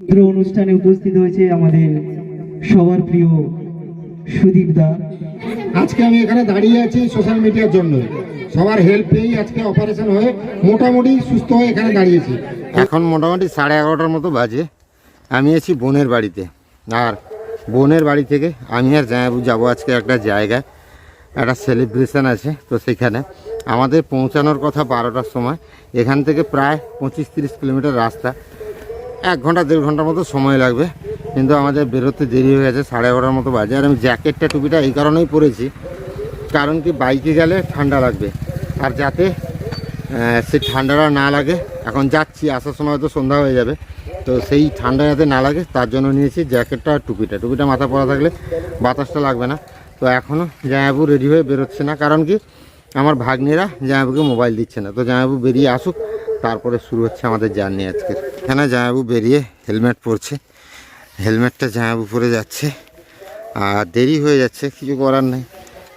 পুরো অনুষ্ঠানে উপস্থিত হয়েছে আমাদের সবার প্রিয় সুদীপ দা। আজকে আমি এখানে দাঁড়িয়ে আছি সোশ্যাল মিডিয়ার জন্য। সবার হেল্প পেয়েই আজকে অপারেশন হয়ে মোটামুটি সুস্থ হয়ে এখানে দাঁড়িয়েছি। এখন মোটামুটি সাড়ে এগারোটার মতো বাজে। আমি আছি বোনের বাড়িতে। আর বোনের বাড়ি থেকে আমি আর জামাইবু যাব আজকে একটা জায়গায়। একটা সেলিব্রেশন আছে তো সেখানে। আমাদের পৌঁছানোর কথা বারোটার সময়। এখান থেকে প্রায় পঁচিশ তিরিশ কিলোমিটার রাস্তা। এক ঘণ্টা, দেড় ঘণ্টার মতো সময় লাগবে। কিন্তু আমাদের বেরোতে দেরি হয়ে গেছে, সাড়ে এগারোটার মতো বাজে। আর আমি জ্যাকেটটা টুপিটা এই কারণেই পরেছি। কারণ কি, বাইকে গেলে ঠান্ডা লাগবে। আর যাতে সেই ঠান্ডাটা না লাগে, এখন যাচ্ছি, আসার সময় তো সন্ধ্যা হয়ে যাবে। তো সেই ঠান্ডা যাতে না লাগে, তার জন্য নিয়েছি জ্যাকেটটা আর টুপিটা। টুপিটা মাথা পরা থাকলে বাতাসটা লাগবে না। তো এখনও জামাইবাবু রেডি হয়ে বেরোচ্ছে না। কারণ কি, আমার ভাগ্নিরা জামাইবাবুকে মোবাইল দিচ্ছে না। তো জামাইবাবু বেরিয়ে আসুক তারপরে শুরু হচ্ছে আমাদের জার্নি আজকে। এখানে জামাইবাবু বেরিয়ে হেলমেট পরছে। হেলমেটটা জামাইবাবু পরে যাচ্ছে। আর দেরি হয়ে যাচ্ছে, কিছু করার নেই।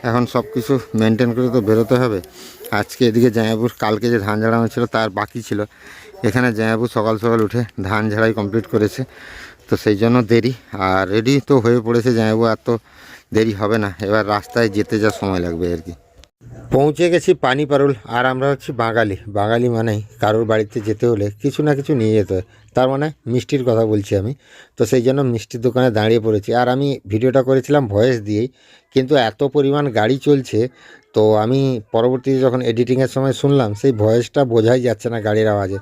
এখন সব কিছু মেনটেন করে তো বেরোতে হবে। আজকে এদিকে জামাইবাবুর, কালকে যে ধান ঝাড়ানো ছিল তার বাকি ছিল। এখানে জামাইবাবু সকাল সকাল উঠে ধান ঝাড়াই কমপ্লিট করেছে। তো সেই জন্য দেরি। আর রেডি তো হয়ে পড়েছে জামাইবাবু, আর তো দেরি হবে না। এবার রাস্তায় যেতে যা সময় লাগবে আর কি। পৌঁছে গেছি পানিপারুল আর আমরা হচ্ছি বাঙালি। বাঙালি মানেই কারোর বাড়িতে যেতে হলে কিছু না কিছু নিয়ে যেতে হয়। তার মানে মিষ্টির কথা বলছি আমি। তো সেই জন্য মিষ্টির দোকানে দাঁড়িয়ে পড়েছি। আর আমি ভিডিওটা করেছিলাম ভয়েস দিয়েই, কিন্তু এত পরিমাণ গাড়ি চলছে, তো আমি পরবর্তীতে যখন এডিটিংয়ের সময় শুনলাম, সেই ভয়েসটা বোঝাই যাচ্ছে না গাড়ির আওয়াজে।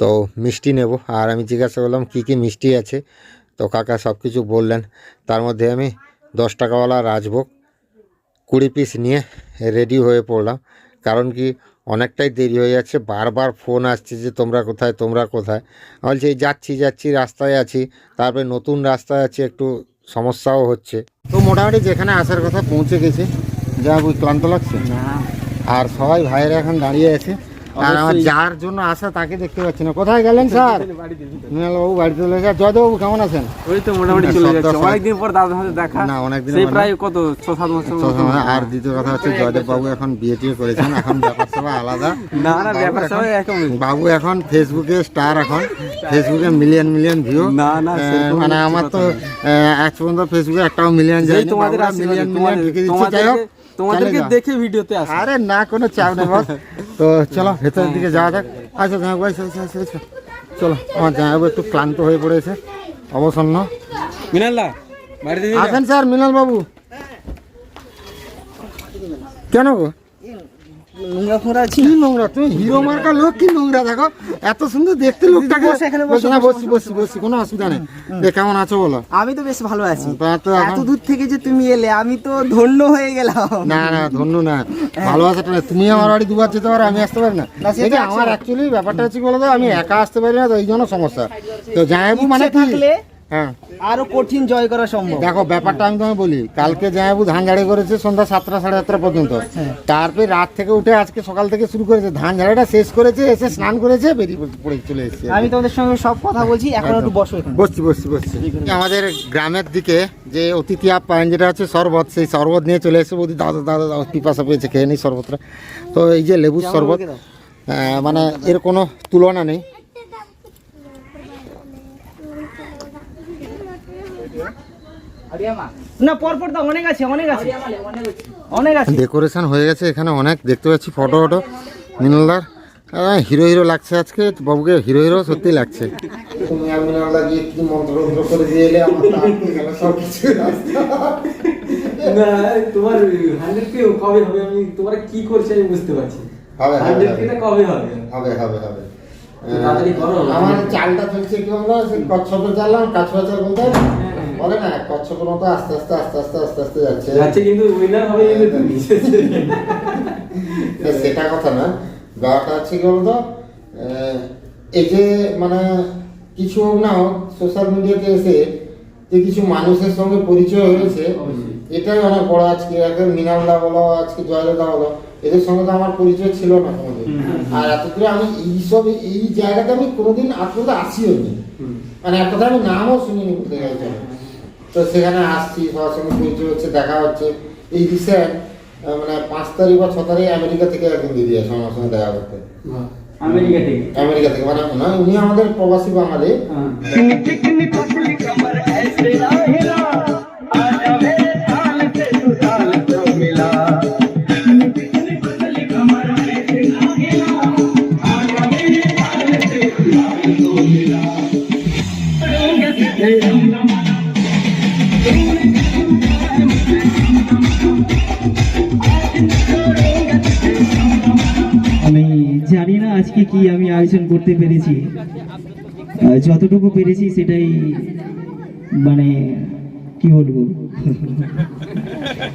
তো মিষ্টি নেব। আর আমি জিজ্ঞাসা করলাম, কী কী মিষ্টি আছে? তো কাকা সব কিছু বললেন। তার মধ্যে আমি দশ টাকাওয়ালা রাজভোগ কুড়ি পিস নিয়ে রেডি হয়ে পড়লাম। কারণ কি অনেকটাই দেরি হয়ে যাচ্ছে। বারবার ফোন আসছে যে তোমরা কোথায়? তোমরা কোথায়? আমি বলছি এই যাচ্ছি যাচ্ছি রাস্তায় আছি। তারপরে নতুন রাস্তায় আছি একটু সমস্যাও হচ্ছে। তো মোটামুটি যেখানে আসার কথা পৌঁছে গেছে। যা ক্লান্ত লাগছে? আর সবাই ভাইয়েরা এখন দাঁড়িয়ে আছে। আর আমার যার জন্য আসা তাকে দেখতে পাচ্ছি না। কোথায় গেলেন স্যার? বাবু বাড়িতে চলে গেছে। জয়দেববাবু কেমন আছেন? ওই তো মোটামুটি চলে যাচ্ছে। অনেকদিন পর দাদার সাথে দেখা। না অনেকদিন সেই মানে- প্রায় কত? ছ সাত বছর আর দ্বিতীয় কথা হচ্ছে জয়দেব বাবু এখন বিয়ে টিয়ে করেছেন। এখন ব্যাপার সবাই আলাদা। না না ব্যাপার এখন- সবাই বাবু এখন ফেসবুকে স্টার এখন। ফেসবুকে মিলিয়ন মিলিয়ন ভিউ না, না, মানে আমার তো আজ পর্যন্ত ফেসবুকে একটাও মিলিয়ন যায়নি। তোমাদের মিলিয়ন মিলিয়ন ঢুকে দিচ্ছে। যাই হোক তোমাদেরকে। দেখে ভিডিওতে আসে। আরে না কোনো চাপ নেই বস তো চলো ভেতরের দিকে যাওয়া যাক। আচ্ছা জামাই ভাই চলো, আমার জামাইবাবু একটু ক্লান্ত হয়ে পড়েছে। অবসন্ন। মিনাল্লা বাড়িতে আসেন স্যার মিনাল বাবু কেন গো? নোংরা ফোঁড়া কি নোংরা? তুমি হিরো মার্কা লোক কি নোংরা? দেখো এত সুন্দর দেখতে লোকটাকে। বসো, বসো, বসো না বসছি কোনো অসুবিধা নেই। কেমন আছো বলো? আমি তো বেশ ভালো আছি। তো এত দূর থেকে যে তুমি এলে আমি তো ধন্য হয়ে গেলাম। না না ধন্য না। ভালোবাসাটা না তুমি আমার বাড়ি দুবার যেতে পারো আমি আসতে পারি না। সেটা আমার অ্যাকচুয়ালি ব্যাপারটা হচ্ছে কি বলতো আমি একা আসতে পারি না তো এই জন্য সমস্যা। তো জামাইবু মানে থাকলে হ্যাঁ। আরও কঠিন জয় করা সম্ভব। দেখো ব্যাপারটা আমি তোমায় বলি কালকে জামাইবু ধান ঝাড়ি করেছে সন্ধ্যা সাতটা সাড়ে সাতটা পর্যন্ত। হ্যাঁ। তারপরে রাত থেকে উঠে আজকে সকাল থেকে শুরু করেছে ধান ঝাড়াটা শেষ করেছে এসে স্নান করেছে বেরিয়ে পড়ে- চলে এসেছে। আমি তোমাদের সঙ্গে সব কথা বলছি এখন একটু বসো বসছি বসছি বসছি। আমাদের গ্রামের দিকে যে অতিথি আপ্যায়ন যেটা হচ্ছে শরবত সেই শরবত নিয়ে চলে এসে বৌদি দাদা দাদা দাদা পিপাসা পেয়েছে খেয়ে নিই শরবতটা। তো এই যে লেবুর শরবত মানে এর কোনো তুলনা নেই। না পর পর অনেক আছে অনেক আছে। অনেক আছে। ডেকোরেশন হয়ে গেছে এখানে অনেক দেখতে পাচ্ছি ফটো ফটো মিনলদার হিরো হিরো লাগছে আজকে বাবুকে হিরো হিরো সত্যি লাগছে। তুমি আর মিনলদা গিয়ে কি মন্ত্র মন্ত্র করে দিয়ে এলে আমার তো আটকে গেল সব কিছু না তোমার হান্ড্রেড কে কবে হবে? আমি তোমার কি করছে আমি বুঝতে পারছি হবে, হবে, হান্ড্রেড কে কবে হবে? হবে হবে হবে। আমার চালটা চলছে কি সেই কচ্ছপের চাল কাছুয়া চাল বলতে। বলে না কচ্ছপের মতো আস্তে আস্তে আস্তে আস্তে আস্তে আস্তে যাচ্ছে। যাচ্ছে কিন্তু উইনার হবে কিন্তু তুমি। সেটা কথা না। ব্যাপারটা হচ্ছে কি বলতো এই যে মানে কিছু না সোশ্যাল মিডিয়াতে এসে যে কিছু মানুষের সঙ্গে পরিচয় হয়েছে এটাই অনেক বড় আজকে। একজন মৃণালদা বলো আজকে জয়লদা বলো এদের সঙ্গে তো আমার পরিচয় ছিল না কোনোদিন। আর এতদিন আমি এইসব এই জায়গাতে আমি কোনোদিন পর্যন্ত আসিও নি। মানে এক কথা আমি নামও শুনিনি বলতে গেলে তো সেখানে আসছি সবার সঙ্গে পরিচয় হচ্ছে দেখা হচ্ছে। এই রিসেন্ট মানে পাঁচ তারিখ বা ছ তারিখ আমেরিকা থেকে একজন দিদি আছে আমার সঙ্গে দেখা করতে। আমেরিকা থেকে? আমেরিকা থেকে মানে উনি আমাদের প্রবাসী বাঙালি। হ্যাঁ। আমি জানি না আজকে কি আমি আয়োজন করতে পেরেছি। যতটুকু পেরেছি সেটাই মানে কি বলব?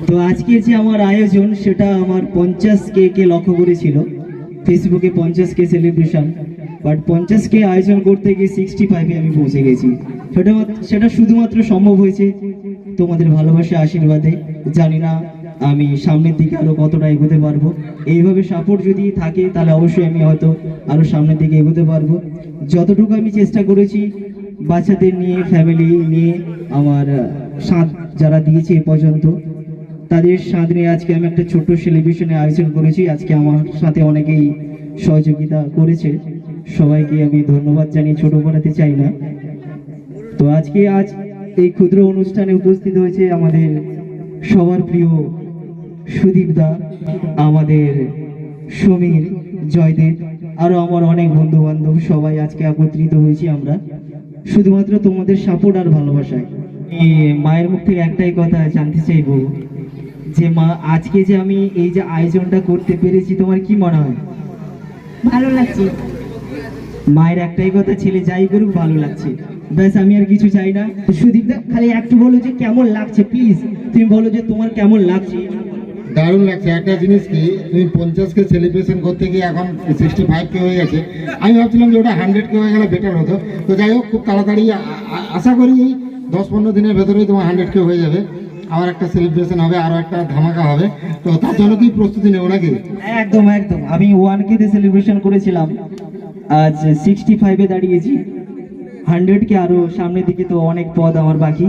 তো আজকে যে আমার আয়োজন সেটা আমার পঞ্চাশ কে কে লক্ষ্য করেছিল। ফেসবুকে পঞ্চাশ কে সেলিব্রেশন। বাট পঞ্চাশ কে আয়োজন করতে গিয়ে সিক্সটি ফাইভে আমি পৌঁছে গেছি। সেটা সেটা শুধুমাত্র সম্ভব হয়েছে তোমাদের ভালোবাসা, আশীর্বাদে। জানি না আমি সামনের দিকে আরও কতটা এগোতে পারব। এইভাবে সাপোর্ট যদি থাকে, তাহলে অবশ্যই আমি হয়তো আরও সামনের দিকে এগোতে পারব। যতটুকু আমি চেষ্টা করেছি, বাচ্চাদের নিয়ে ফ্যামিলি নিয়ে, আমার সাঁত যারা দিয়েছে এ পর্যন্ত, তাদের সাঁত নিয়ে আজকে আমি একটা ছোট্ট সেলিব্রেশনের আয়োজন করেছি। আজকে আমার সাথে অনেকেই সহযোগিতা করেছে। সবাইকে আমি ধন্যবাদ জানিয়ে ছোট করাতে চাই না। তো আজকে আজ এই ক্ষুদ্র অনুষ্ঠানে উপস্থিত হয়েছে আমাদের সবার প্রিয় সুদীপ দা, আমাদের সমীর জয়দেব, আরও আমার অনেক বন্ধু বান্ধব সবাই আজকে একত্রিত হয়েছি আমরা। শুধুমাত্র তোমাদের সাপোর্ট আর ভালোবাসায়। মায়ের মুখ থেকে একটাই কথা জানতে চাইব যে মা, আজকে যে আমি এই যে আয়োজনটা করতে পেরেছি, তোমার কি মনে হয়? ভালো লাগছে। মায়ের একটাই কথা ছেলে যাই করুক ভালো লাগছে। ব্যাস আমি আর কিছু চাই না। সুদীপ দা খালি একটু বলো যে কেমন লাগছে প্লিজ তুমি বলো যে তোমার কেমন লাগছে। দারুণ লাগছে। একটা জিনিস কি তুমি পঞ্চাশকে সেলিব্রেশন করতে গিয়ে এখন সিক্সটি ফাইভ কে হয়ে গেছে। আমি ভাবছিলাম যে ওটা হান্ড্রেড কে হয়ে গেলে বেটার হতো। তো যাই হোক খুব তাড়াতাড়ি আশা করি দশ পনেরো দিনের ভেতরেই তোমার হান্ড্রেড কে হয়ে যাবে। আবার একটা সেলিব্রেশন হবে আরও একটা ধামাকা হবে। তো তার জন্য কি প্রস্তুতি নেব নাকি? একদম একদম। আমি ওয়ান কে সেলিব্রেশন করেছিলাম। আজ সিক্সটি ফাইভে দাঁড়িয়েছি। হান্ড্রেড কে আরও সামনের দিকে তো অনেক পদ আমার বাকি।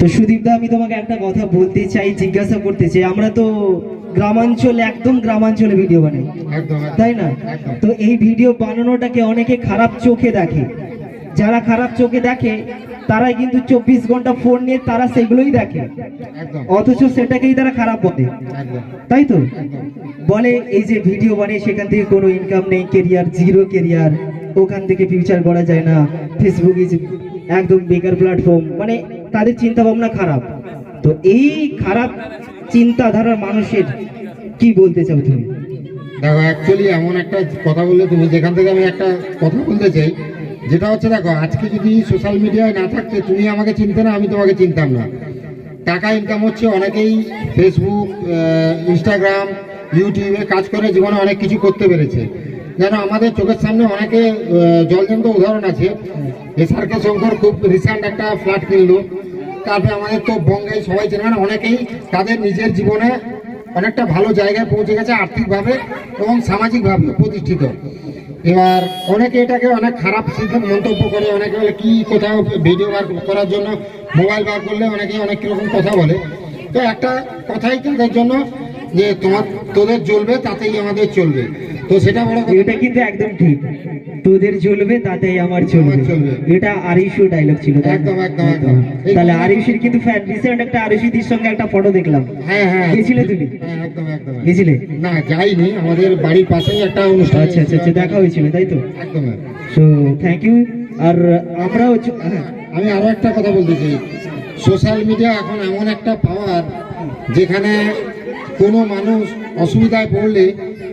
তো সুদীপ দা আমি তোমাকে একটা কথা বলতে চাই জিজ্ঞাসা করতে চাই। আমরা তো গ্রামাঞ্চলে একদম গ্রামাঞ্চলে ভিডিও বানাই। তাই না? তো এই ভিডিও বানানোটাকে অনেকে খারাপ চোখে দেখে। যারা খারাপ চোখে দেখে তারাই কিন্তু চব্বিশ ঘণ্টা ফোন নিয়ে তারা সেগুলোই দেখে। অথচ সেটাকেই তারা খারাপ বলে। তাই তো? বলে এই যে ভিডিও বানিয়ে সেখান থেকে কোনো ইনকাম নেই কেরিয়ার জিরো কেরিয়ার ওখান থেকে ফিউচার করা যায় না। ফেসবুক ইজ একদম বেকার প্ল্যাটফর্ম মানে তাদের চিন্তা ভাবনা খারাপ। তো এই খারাপ চিন্তাধারার মানুষের কি বলতে চাও তুমি? দেখো অ্যাকচুয়ালি এমন একটা কথা বললে তুমি যেখান থেকে আমি একটা কথা বলতে চাই যেটা হচ্ছে দেখো, আজকে যদি সোশ্যাল মিডিয়ায় না থাকতে, তুমি আমাকে চিনতে না, আমি তোমাকে চিনতাম না। টাকা ইনকাম হচ্ছে অনেকেই ফেসবুক ইনস্টাগ্রাম ইউটিউবে কাজ করে, জীবনে অনেক কিছু করতে পেরেছে। যেন আমাদের চোখের সামনে অনেকে জলজন্ত উদাহরণ আছে। এস আর কে শঙ্কর খুব রিসেন্ট একটা ফ্ল্যাট কিনলো। তারপরে আমাদের তো বঙ্গাই সবাই চেনে মানে অনেকেই তাদের নিজের জীবনে অনেকটা ভালো জায়গায় পৌঁছে গেছে আর্থিকভাবে এবং সামাজিকভাবে প্রতিষ্ঠিত। এবার অনেকে এটাকে অনেক খারাপ মন্তব্য করে, অনেকে বলে কি কোথাও ভিডিও বার করার জন্য মোবাইল বার করলে অনেকে অনেক রকম কথা বলে। তো একটা কথাই তাদের জন্য যে তোমার, তোদের চলবে তাতেই আমাদের চলবে। তো সেটা বড় এটা কিন্তু একদম ঠিক। তোদের চলবে তাতেই আমার চলবে। এটা আরিশু ডায়লগ ছিল একদম, একদম, একদম। তাহলে আরিশের কিন্তু ফ্যান রিসেন্ট একটা আরিশিদির সঙ্গে একটা ফটো দেখলাম। হ্যাঁ হ্যাঁ। গেছিলে তুমি? হ্যাঁ একদম একদম। গেছিলে? না যাইনি। আমাদের বাড়ির পাশেই একটা অনুষ্ঠান আচ্ছা আচ্ছা আচ্ছা দেখা হয়েছিল তাই তো? একদম। সো থ্যাংক ইউ আর আমরাও হ্যাঁ, আমি আরও একটা কথা বলতে চাই। সোশ্যাল মিডিয়া এখন এমন একটা পাওয়ার যেখানে কোনো মানুষ অসুবিধায় পড়লে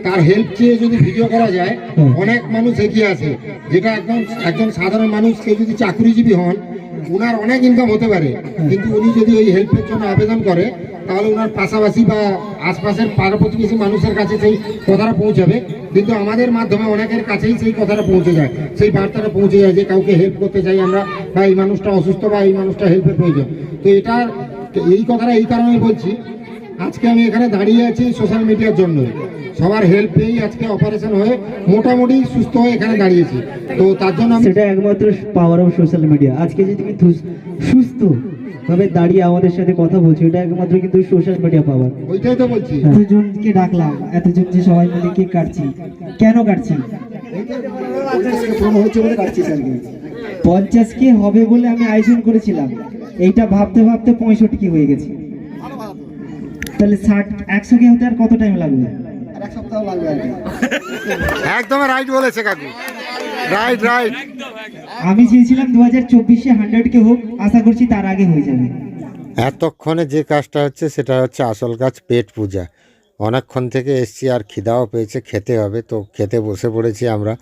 তার হেল্প চেয়ে যদি ভিডিও করা যায় অনেক মানুষ এগিয়ে আছে যেটা একদম একজন সাধারণ মানুষ কেউ যদি চাকরিজীবী হন ওনার অনেক ইনকাম হতে পারে। কিন্তু উনি যদি ওই হেল্পের জন্য আবেদন করে তাহলে ওনার পাশাপাশি বা আশপাশের পাড়া প্রতিবেশী মানুষের কাছে সেই কথাটা পৌঁছাবে। কিন্তু আমাদের মাধ্যমে অনেকের কাছেই সেই কথাটা পৌঁছে যায়। সেই বার্তাটা পৌঁছে যায় যে কাউকে হেল্প করতে চাই আমরা বা এই মানুষটা অসুস্থ বা এই মানুষটা হেল্পের প্রয়োজন। তো এটার এই কথাটা এই কারণেই বলছি আজকে আমি এখানে দাঁড়িয়ে আছি সোশ্যাল মিডিয়ার জন্য সবার হেল্প পেয়েই আজকে অপারেশন হয়ে মোটামুটি সুস্থ হয়ে এখানে দাঁড়িয়েছি। তো তার জন্য আমি সেটা একমাত্র পাওয়ার অফ সোশ্যাল মিডিয়া আজকে যে তুমি সুস্থ ভাবে দাঁড়িয়ে আমাদের সাথে কথা বলছো এটা একমাত্র কিন্তু সোশ্যাল মিডিয়া পাওয়ার ওইটাই তো বলছি। এতজনকে ডাকলাম এতজন যে সবাই মিলে কেক কাটছি? কেন কাটছি? পঞ্চাশ কে হবে বলে আমি আয়োজন করেছিলাম। এইটা ভাবতে ভাবতে পঁয়ষট্টি কে হয়ে গেছে। তাহলে ষাট একশো কে হতে আর কত টাইম লাগবে? একদম রাইট বলেছে কাকু। রাইট রাইট আমি চেয়েছিলাম দু হাজার চব্বিশে হান্ড্রেড কে হোক আশা করছি তার আগে হয়ে যাবে। এতক্ষণে যে কাজটা হচ্ছে সেটা হচ্ছে আসল কাজ পেট পূজা। অনেকক্ষণ থেকে এসছি আর খিদাও পেয়েছে খেতে হবে তো খেতে বসে পড়েছি আমরা।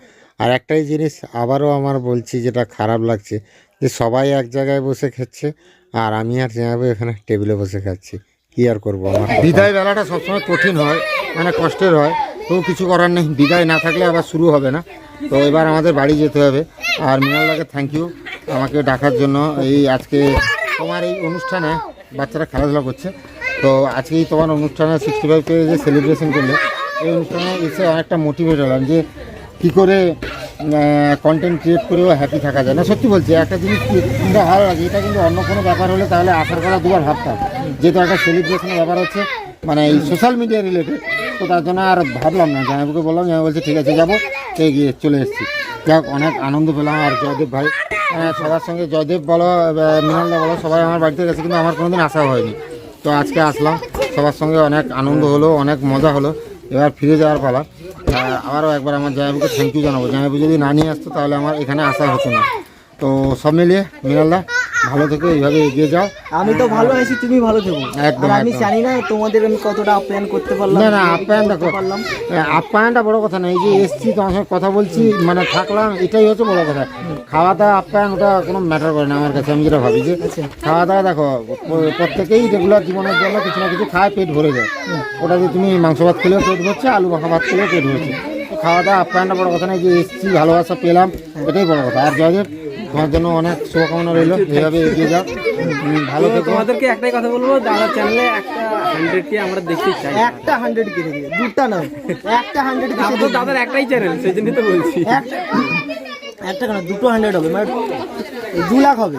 আর একটাই জিনিস আবারও আমার বলছি যেটা খারাপ লাগছে যে সবাই এক জায়গায় বসে খাচ্ছে আর আমি আর জানাব এখানে টেবিলে বসে খাচ্ছি। কি আর করব আমার? বিদায় বেলাটা সবসময় কঠিন হয় মানে কষ্টের হয়। তো কিছু করার নেই, বিদায় না থাকলে আবার শুরু হবে না। তো এবার আমাদের বাড়ি যেতে হবে। আর মিনালদাকে থ্যাংক ইউ আমাকে ডাকার জন্য এই আজকে তোমার এই অনুষ্ঠানে বাচ্চারা খেলাধুলা করছে। তো আজকেই তোমার অনুষ্ঠানে সিক্সটি ফাইভ যে সেলিব্রেশন করলে, এই অনুষ্ঠানে এসে অনেকটা মোটিভেট হলাম যে কী করে কন্টেন্ট ক্রিয়েট করেও হ্যাপি থাকা যায়। না, সত্যি বলছি, একটা জিনিস কিন্তু ভালো লাগে, এটা কিন্তু অন্য কোনো ব্যাপার হলে তাহলে আসার কথা দুবার ভাবতাম। যেহেতু একটা সেলিব্রেশনের ব্যাপার হচ্ছে মানে এই সোশ্যাল মিডিয়া রিলেটেড তো তার জন্য আর ভাবলাম না জামাইবুকে বললাম জামাই বলছে ঠিক আছে যাব। এই গিয়ে চলে এসেছি। যাক অনেক আনন্দ পেলাম আর জয়দেব ভাই সবার সঙ্গে জয়দেব বলো আহ, মৃণালদা বলো সবাই আমার বাড়িতে গেছে কিন্তু আমার কোনোদিন আসা হয়নি। তো আজকে আসলাম সবার সঙ্গে অনেক আনন্দ হলো অনেক মজা হলো এবার ফিরে যাওয়ার পালা। আবারও একবার আমার জামাইবুকে থ্যাংক ইউ জানাব। জামাইবু যদি না নিয়ে আসতো তাহলে আমার এখানে আসা হতো না। তো সব মিলিয়ে মৃণালদা ভালো থেকো এইভাবে এগিয়ে যাও। আমি তো ভালো আছি তুমি ভালো থেকো। একদম, আমি জানি না তোমাদের আমি কতটা আপ্যায়ন করতে পারলাম না না আপ্যায়ন দেখো পারলাম। আপ্যায়নটা বড় কথা না এই যে এসছি তোমার সঙ্গে কথা বলছি মানে থাকলাম এটাই হচ্ছে বড় কথা। খাওয়া দাওয়া আপ্যায়ন ওটা কোনো ম্যাটার করে না আমার কাছে আমি যেটা ভাবি যে খাওয়া দাওয়া দেখো প্রত্যেকেই রেগুলার জীবনের জন্য কিছু না কিছু খায় পেট ভরে যায়। ওটা যে তুমি মাংস ভাত খেলেও পেট ভরছে আলু মাখা ভাত খেলেও পেট ভরছে। খাওয়া দাওয়া আপ্যায়নটা বড় কথা না যে এসছি ভালোবাসা পেলাম এটাই বড় কথা। আর জয়দেব তোমার জন্য অনেক শুভকামনা রইল। এইভাবে এগিয়ে যাও। ভালো থেকো। তোমাদেরকে একটাই কথা বলব দাদা চ্যানেলে একটা হান্ড্রেড কে আমরা দেখতে চাই। একটা হান্ড্রেড কে দুটা নয় একটা হান্ড্রেড কে তো দাদার একটাই চ্যানেল সেই জন্যই তো বলছি। একটা কেন? দুটো হান্ড্রেড হবে মানে দু লাখ হবে।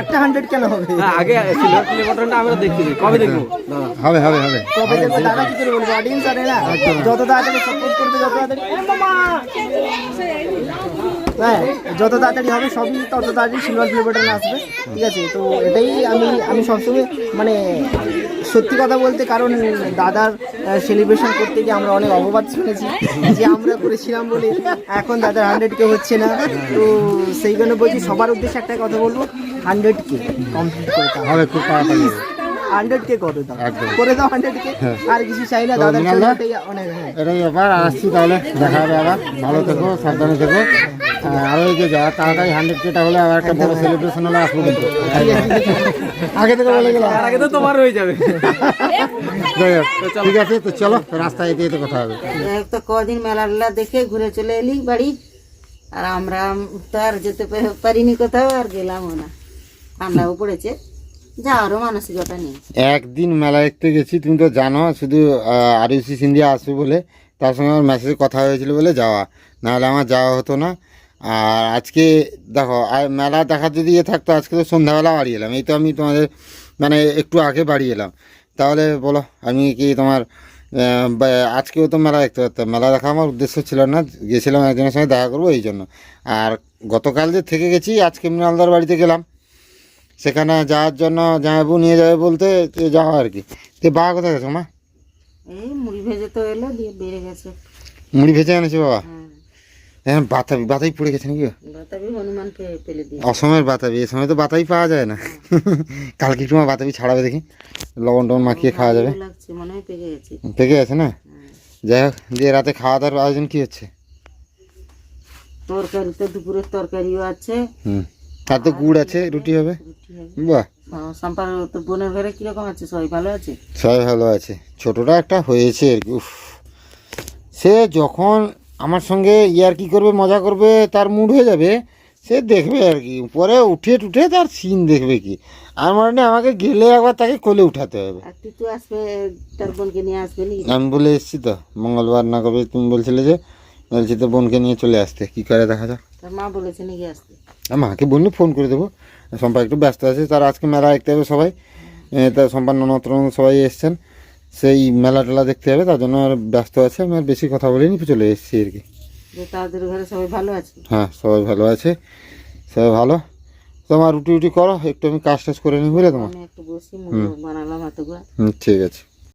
একটা হান্ড্রেড কেন হবে? আগে সিলভার প্লে বাটনটা আমরা দেখতে চাই কবে দেখব? হবে হবে হবে। কবে দেখবে? দাদা কি করে বলব? অডিয়েন্স আছে না। যত তাড়াতাড়ি সাপোর্ট করবে যত তাড়াতাড়ি মামা! হ্যাঁ যত তাড়াতাড়ি হবে সবই তত তাড়াতাড়ি সিলভার প্লে আসবে, ঠিক আছে? তো এটাই আমি আমি সবসময় মানে সত্যি কথা বলতে কারণ দাদার সেলিব্রেশন করতে গিয়ে আমরা অনেক অপবাদ শুনেছি, যে আমরা করেছিলাম বলে এখন দাদার হান্ড্রেড কে হচ্ছে না। তো সেই জন্য বলছি সবার উদ্দেশ্যে একটা কথা বলব হান্ড্রেড কে কমপ্লিট করতে হবে খুব তাড়াতাড়ি। হান্ড্রেড কে করে দাও। করে দাও হান্ড্রেড কে আর কিছু চাই না তো দাদার মৃণাল অনেক হ্যাঁ। এটাই ব্যাপার আসছি তাহলে। দেখা হবে আবার। ভালো থেকো সাবধানে থেকো। আর আরও এগিয়ে যাওয়া তাড়াতাড়ি হান্ড্রেড কেটা হলে আবার একটা বড় সেলিব্রেশন হলে আসব কিন্তু। আগে থেকে বলে গেলাম। আগে তো তোমার হয়ে যাবে। যাই হোক, ঠিক আছে তো চলো রাস্তায় যেতে যেতে কথা হবে। তো কদিন মেলা দেখে ঘুরে চলে এলি বাড়ি? আর আমরা তো আর যেতে পারিনি কোথাও আর গেলামও না। ঠান্ডাও পড়েছে। একদিন মেলা দেখতে গেছি, তুমি তো জানো, শুধু আরইউসি সিন্ধিয়া আসবে বলে, তার সঙ্গে আমার মেসেজে কথা হয়েছিল বলে যাওয়া। নাহলে আমার যাওয়া হতো না। আর আজকে, দেখো, আর মেলা দেখার যদি ইয়ে থাকতো, আজকে তো সন্ধ্যাবেলা বাড়ি এলাম। এই তো আমি তোমাদের মানে একটু আগে বাড়ি এলাম। তাহলে বলো, আমি কি তোমার আজকেও তো মেলা দেখতে পারতাম। মেলা দেখা আমার উদ্দেশ্য ছিল না, গেছিলাম একজনের সঙ্গে দেখা করব, এই জন্য। আর গতকাল যে থেকে গেছি, আজকে মৃণালদার বাড়িতে গেলাম। সেখানে যাওয়ার জন্য জামাইবু নিয়ে যাবে বলতে যাওয়া আর কি। তো বা কোথায় গেছো মা? এই মুড়ি ভেজে তো এলো দিয়ে বেড়ে গেছে। মুড়ি ভেজে এনেছি বাবা? হ্যাঁ। হ্যাঁ বাতাবি বাতাই পড়ে গেছে নাকি বাতাবি ফেলে দিয়ে। অসমের বাতাবি এই সময় তো বাতাই পাওয়া যায় না। কালকে একটু বাতাবি ছাড়াবে দেখি। লবণ টবণ মাখিয়ে খাওয়া যাবে। হয় পেকে গেছে। পেকে গেছে না? যাই হোক দিয়ে রাতে খাওয়া দাওয়ার আয়োজন কি হচ্ছে? তরকারি তো দুপুরের তরকারিও আছে। হুম। তার তো গুড় আছে রুটি হবে? বাহ। আহ, সম্পার তো বোনের ঘরে কীরকম আছে? সবাই ভালো আছে? সবাই ভালো আছে। ছোটটা একটা হয়েছে উফ। সে যখন আমার সঙ্গে ইয়ার কি করবে মজা করবে তার মুড হয়ে যাবে সে দেখবে আর কি। পরে উঠে টুঠে তার সিন দেখবে কি। আর মনে হয় আমাকে গেলে একবার তাকে কোলে উঠাতে হবে। আমি বলে এসেছি তো মঙ্গলবার না কবে তুমি বলছিলে যে বলছি তো বোনকে নিয়ে চলে আসতে কি করে দেখা যাক? মা বলেছে নাকি আসতে? মাকে বললে ফোন করে দেবো। সম্পা একটু ব্যস্ত আছে তার আজকে মেলা দেখতে হবে সবাই। তার সম্পান নত্র সবাই এসছেন। সেই মেলা টেলা দেখতে হবে তার জন্য আর ব্যস্ত আছে আমি আর বেশি কথা বলিনি চলে এসেছি আর কি। তাদের ঘরে সবাই ভালো আছে? হ্যাঁ সবাই ভালো আছে সবাই ভালো। তোমার রুটি রুটি করো একটু আমি কাজ টাজ করে নিই বুঝলে তোমার? একটু বসি বানালাম ঠিক আছে।